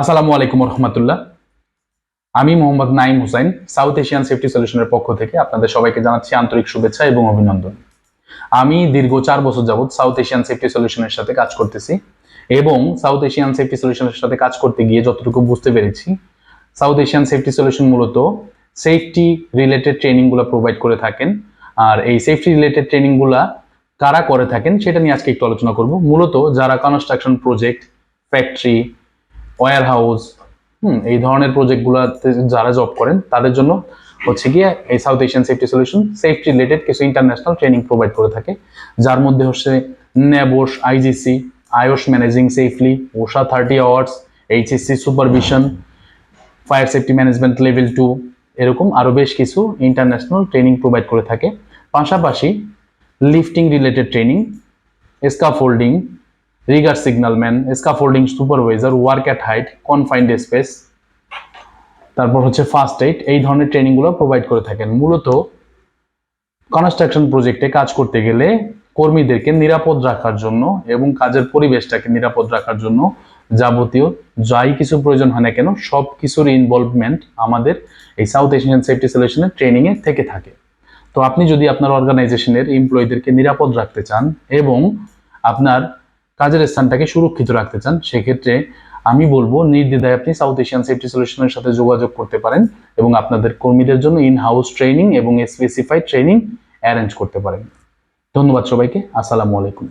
আসসালামু আলাইকুম রহমতুল্লাহ আমি Mohammad Naim Hussain, South Asian Safety সলিউশনের পক্ষ থেকে আপনাদের সবাইকে জানাচ্ছি আন্তরিক শুভেচ্ছা এবং অভিনন্দন। আমি দীর্ঘ চার বছর যাবৎ সাউথ এশিয়ান সেফটি সলিউশনের সাথে কাজ করতেছি এবং সাউথ এশিয়ান সেফটি সলিউশনের সাথে কাজ করতে গিয়ে যতটুকু বুঝতে পেরেছি, সাউথ এশিয়ান সেফটি সলিউশন মূলত সেফটি রিলেটেড ট্রেনিংগুলো প্রোভাইড করে থাকেন। আর এই সেফটি রিলেটেড ট্রেনিংগুলা কারা করে থাকেন সেটা নিয়ে আজকে একটু আলোচনা করব। মূলত যারা construction project, factory warehouse হুম, এই ধরনের প্রজেক্টগুলোতে যারা জব করেন, তাদের জন্য হচ্ছে গিয়ে এই South Asian Safety Solution safety related কিছু ইন্টারন্যাশনাল ট্রেনিং প্রোভাইড করে থাকে। যার মধ্যে হচ্ছে NEBOSH IGC IOSH managing safely OSHA thirty hours HSC supervision fire safety management level two এরকম আরও বেশ কিছু ইন্টারন্যাশনাল ট্রেনিং প্রোভাইড করে থাকে। পাশাপাশি lifting related training scaffolding rigger signalman scaffolding supervisor work at height confined space তারপর হচ্ছে first aid এই ধরনের ট্রেনিংগুলো প্রোভাইড করে থাকেন। মূলত কনস্ট্রাকশন প্রজেক্টে কাজ করতে গেলে কর্মীদেরকে নিরাপদ রাখার জন্য এবং কাজের পরিবেশটাকে নিরাপদ রাখার জন্য যাবতীয় যাই কিছু প্রয়োজন হয় না কেন সব কিছুর ইনভলভমেন্ট আমাদের এই সাউথ এশিয়ান সেফটি সলিউশনের ট্রেনিংয়ে থেকে থাকে। তো আপনি যদি আপনার অর্গানাইজেশনের এমপ্লয়ীদেরকে নিরাপদ রাখতে চান এবং আপনার কাজের স্থানটাকে সুরক্ষিত রাখতে চান, সেক্ষেত্রে আমি বলব নির্দ্বিধায় আপনি সাউথ এশিয়ান সেফটি সলিউশনের সাথে যোগাযোগ করতে পারেন এবং আপনাদের কর্মীদের জন্য ইন হাউস ট্রেনিং এবং স্পেসিফাইড ট্রেনিং অ্যারেঞ্জ করতে পারেন। ধন্যবাদ সবাইকে, আসসালামু আলাইকুম।